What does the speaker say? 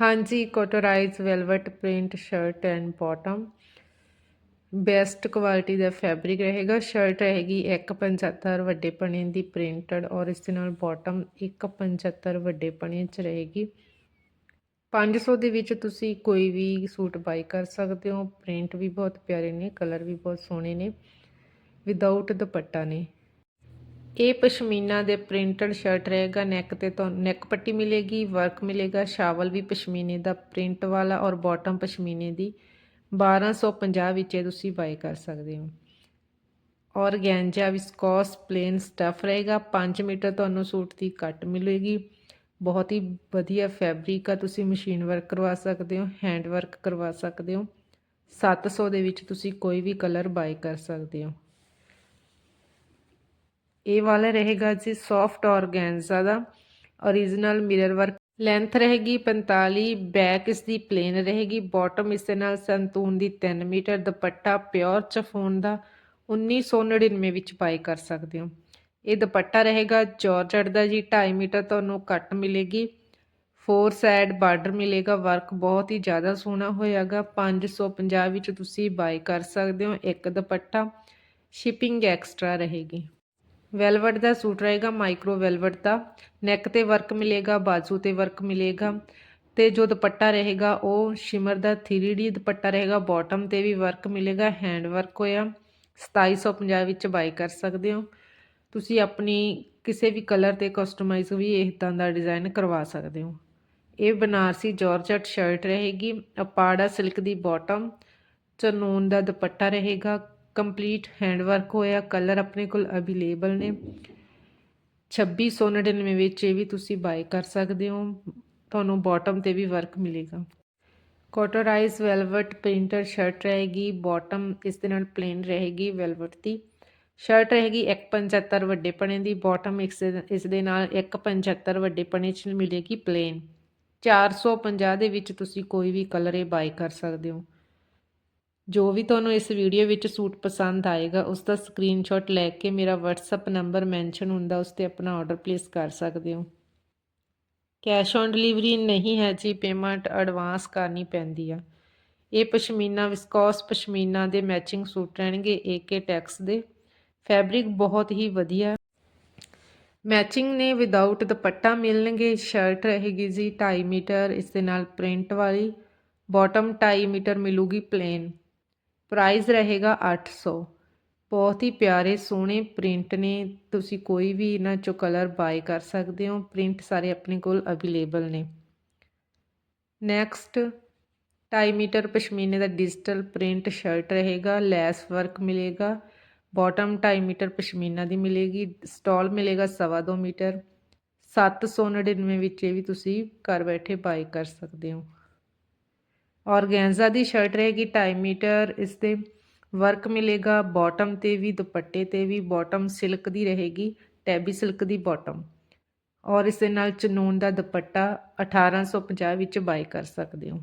ਹਾਂਜੀ ਕੋਟੋਰਾਈਜ਼ velvet print shirt and bottom best quality the fabric ਰਹੇਗਾ। Shirt ਰਹੇਗੀ 175 ਵੱਡੇ ਪਣੇ ਦੀ ਪ੍ਰਿੰਟਡ ਔਰ ਇਸ ਦੇ ਨਾਲ ਬਾਟਮ 175 ਵੱਡੇ ਪਣੇ ਚ ਰਹੇਗੀ। 500 ਦੇ ਵਿੱਚ ਤੁਸੀਂ ਕੋਈ ਵੀ ਸੂਟ ਬਾਈ ਕਰ ਸਕਦੇ ਹੋ। ਪ੍ਰਿੰਟ ਵੀ ਬਹੁਤ ਪਿਆਰੇ ਨੇ ਕਲਰ ਵੀ ਬਹੁਤ ਸੋਹਣੇ ਨੇ। ਵਿਦਆਊਟ ਦੁਪੱਟਾ ਨੇ। ਇਹ ਪਸ਼ਮੀਨਾ ਦੇ ਪ੍ਰਿੰਟਡ ਸ਼ਰਟ ਰਹੇਗਾ ਨੈਕ ਤੇ ਤੁਹਾਨੂੰ ਨੈਕ ਪੱਟੀ ਮਿਲੇਗੀ ਵਰਕ ਮਿਲੇਗਾ, ਸ਼ਾਵਲ ਵੀ ਪਸ਼ਮੀਨੇ ਦਾ ਪ੍ਰਿੰਟ ਵਾਲਾ ਔਰ ਬਾਟਮ ਪਸ਼ਮੀਨੇ ਦੀ। 1250 ਵਿੱਚ ਇਹ ਤੁਸੀਂ ਬਾਈ ਕਰ ਸਕਦੇ ਹੋ। ਔਰ ਗੈਂਜਾ ਵਿਸਕੋਸ ਪਲੇਨ ਸਟਫ ਰਹੇਗਾ 5 ਮੀਟਰ ਤੁਹਾਨੂੰ ਸੂਟ ਦੀ ਕੱਟ ਮਿਲੇਗੀ। ਬਹੁਤ ਹੀ ਵਧੀਆ ਫੈਬਰਿਕ ਆ, ਤੁਸੀਂ ਮਸ਼ੀਨ ਵਰਕ ਕਰਵਾ ਸਕਦੇ ਹੋ ਹੈਂਡ ਵਰਕ ਕਰਵਾ ਸਕਦੇ ਹੋ। 700 ਦੇ ਵਿੱਚ ਤੁਸੀਂ ਕੋਈ ਵੀ ਕਲਰ ਬਾਈ ਕਰ ਸਕਦੇ ਹੋ। ਇਹ ਵਾਲਾ ਰਹੇਗਾ ਜੀ ਸੌਫਟ ਔਰਗੈਂਜ਼ਾ ਦਾ origignal ਮਿਰਰ ਵਰਕ ਲੈਂਥ ਰਹੇਗੀ 45 ਬੈਕ ਇਸ ਦੀ ਪਲੇਨ ਰਹੇਗੀ। ਬਾਟਮ ਇਸ ਦੇ ਨਾਲ ਸੰਤੂਨ ਦੀ 3 ਮੀਟਰ, ਦੁਪੱਟਾ ਪਿਓਰ ਚਫੋਨ ਦਾ 1999 ਵਿੱਚ ਬਾਈ ਕਰ ਸਕਦੇ ਹੋ। ਇਹ ਦੁਪੱਟਾ ਰਹੇਗਾ ਜਾਰਜਟ ਦਾ ਜੀ 2.5 ਮੀਟਰ ਤੁਹਾਨੂੰ ਕੱਟ ਮਿਲੇਗੀ। ਫੋਰ ਸਾਈਡ ਬਾਰਡਰ ਮਿਲੇਗਾ ਵਰਕ ਬਹੁਤ ਹੀ ਜ਼ਿਆਦਾ ਸੋਹਣਾ ਹੋਇਆਗਾ। 550 ਵਿੱਚ ਤੁਸੀਂ ਬਾਈ ਕਰ ਸਕਦੇ ਹੋ ਇੱਕ ਦੁਪੱਟਾ। ਸ਼ਿਪਿੰਗ ਐਕਸਟਰਾ ਰਹੇਗੀ। ਵੈਲਵਟ ਦਾ ਸੂਟ ਰਹੇਗਾ, ਮਾਈਕਰੋ ਵੈਲਵਟ ਦਾ। ਨੈਕ ਤੇ ਵਰਕ ਮਿਲੇਗਾ, ਬਾਜੂ ਤੇ ਵਰਕ ਮਿਲੇਗਾ। ਤੇ ਜੋ ਦੁਪੱਟਾ ਰਹੇਗਾ, ਉਹ ਸ਼ਿਮਰ ਦਾ 3D ਦੁਪੱਟਾ ਰਹੇਗਾ। ਬਾਟਮ ਤੇ ਵੀ ਵਰਕ ਮਿਲੇਗਾ, ਹੈਂਡ ਵਰਕ ਹੋਇਆ। 2750 ਵਿੱਚ ਬਾਈ ਕਰ ਸਕਦੇ ਹੋ। ਤੁਸੀਂ ਆਪਣੀ ਕਿਸੇ ਵੀ ਕਲਰ ਤੇ ਕਸਟਮਾਈਜ਼ ਵੀ ਇਹ ਇਦਾਂ ਦਾ ਡਿਜ਼ਾਈਨ ਕਰਵਾ ਸਕਦੇ ਹੋ। ਇਹ ਬਨਾਰਸੀ ਜਾਰਜਟ ਸ਼ਰਟ ਰਹੇਗੀ। ਅਪਾੜਾ ਸਿਲਕ ਦੀ ਬਾਟਮ। ਚਨੂਨ ਦਾ ਦੁਪੱਟਾ ਰਹੇਗਾ। ਕੰਪਲੀਟ ਹੈਂਡ ਵਰਕ ਹੋਇਆ, ਕਲਰ ਆਪਣੇ ਕੋਲ ਅਵੇਲੇਬਲ ਨੇ। 2699 ਵਿੱਚ ਇਹ ਵੀ ਤੁਸੀਂ ਬਾਈ ਕਰ ਸਕਦੇ ਹੋ, ਤੁਹਾਨੂੰ ਬਾਟਮ ਤੇ ਵੀ ਵਰਕ ਮਿਲੇਗਾ। ਕੋਟਰਾਈਜ਼ ਵੈਲਵਟ ਪ੍ਰਿੰਟਰ ਸ਼ਰਟ ਰਹੇਗੀ ਬਾਟਮ ਇਸ ਦੇ ਨਾਲ ਪਲੇਨ ਰਹੇਗੀ ਵੈਲਵਟ ਦੀ। ਸ਼ਰਟ ਰਹੇਗੀ 175 ਵੱਡੇ ਪਣੇ ਦੀ ਬਾਟਮ ਇਸ ਦੇ ਨਾਲ 175 ਵੱਡੇ ਪਣੇ ਚ ਮਿਲੇਗੀ ਪਲੇਨ 450 ਦੇ ਵਿੱਚ ਤੁਸੀਂ ਕੋਈ ਵੀ ਕਲਰ ਇਹ ਬਾਈ ਕਰ ਸਕਦੇ ਹੋ। ਜੋ ਵੀ ਤੁਹਾਨੂੰ ਇਸ ਵੀਡੀਓ ਵਿੱਚ ਸੂਟ ਪਸੰਦ ਆਏਗਾ, ਉਸ ਦਾ ਸਕਰੀਨਸ਼ਾਟ ਲੈ ਕੇ ਮੇਰਾ WhatsApp ਨੰਬਰ ਮੈਂਸ਼ਨ ਹੁੰਦਾ, ਉਸ ਤੇ ਆਪਣਾ ਆਰਡਰ ਪਲੇਸ ਕਰ ਸਕਦੇ ਹੋ। ਕੈਸ਼ ਔਨ ਡਿਲੀਵਰੀ ਨਹੀਂ ਹੈ ਜੀ ਪੇਮੈਂਟ ਐਡਵਾਂਸ ਕਰਨੀ ਪੈਂਦੀ ਆ। ਇਹ ਪਸ਼ਮੀਨਾ ਵਿਸਕੋਸ ਪਸ਼ਮੀਨਾ ਦੇ ਮੈਚਿੰਗ ਸੂਟ ਰਹਿਣਗੇ ਏਕੇ ਟੈਕਸ ਦੇ। ਫੈਬਰਿਕ ਬਹੁਤ ਹੀ ਵਧੀਆ। ਮੈਚਿੰਗ ਨੇ ਵਿਦਆਊਟ ਦੁਪੱਟਾ ਮਿਲਣਗੇ ਸ਼ਰਟ ਰਹੇਗੀ ਜੀ 2.5 ਮੀਟਰ, ਇਸ ਦੇ ਨਾਲ ਪ੍ਰਿੰਟ ਵਾਲੀ। ਬਾਟਮ 2.5 ਮੀਟਰ ਮਿਲੂਗੀ ਪਲੇਨ ਪ੍ਰਾਈਜ਼ ਰਹੇਗਾ 800 ਬਹੁਤ ਹੀ ਪਿਆਰੇ, ਸੋਹਣੇ ਪ੍ਰਿੰਟ ਨੇ। ਤੁਸੀਂ ਕੋਈ ਵੀ ਇਹਨਾਂ ਚੋਂ ਕਲਰ ਬਾਈ ਕਰ ਸਕਦੇ ਹੋ। ਪ੍ਰਿੰਟ ਸਾਰੇ ਆਪਣੇ ਕੋਲ ਅਵੇਲੇਬਲ ਨੇ। ਨੈਕਸਟ 2.5 ਮੀਟਰ ਪਸ਼ਮੀਨੇ ਦਾ ਡਿਜੀਟਲ ਪ੍ਰਿੰਟ ਸ਼ਰਟ ਰਹੇਗਾ। ਲੈਸ ਵਰਕ ਮਿਲੇਗਾ। ਬਾਟਮ 2.5 ਮੀਟਰ ਪਸ਼ਮੀਨਾ ਦੀ ਮਿਲੇਗੀ। ਸਟਾਲ ਮਿਲੇਗਾ 2.5 ਮੀਟਰ। 799 ਵਿੱਚ ਇਹ ਵੀ ਤੁਸੀਂ ਘਰ ਬੈਠੇ ਬਾਈ ਕਰ ਸਕਦੇ ਹੋ। ਔਰਗੈਂਜ਼ਾ ਦੀ ਸ਼ਰਟ ਰਹੇਗੀ 2.5 ਮੀਟਰ ਇਸ ਤੇ ਵਰਕ ਮਿਲੇਗਾ ਬਾਟਮ ਤੇ ਵੀ, ਦੁਪੱਟੇ ਤੇ ਵੀ ਬਾਟਮ ਸਿਲਕ ਦੀ ਰਹੇਗੀ ਟੈਬੀ ਸਿਲਕ ਦੀ ਬਾਟਮ ਔਰ ਇਸ ਦੇ ਨਾਲ ਚਨੂਨ ਦਾ ਦੁਪੱਟਾ 1850 ਵਿੱਚ ਬਾਈ ਕਰ ਸਕਦੇ ਹੋ।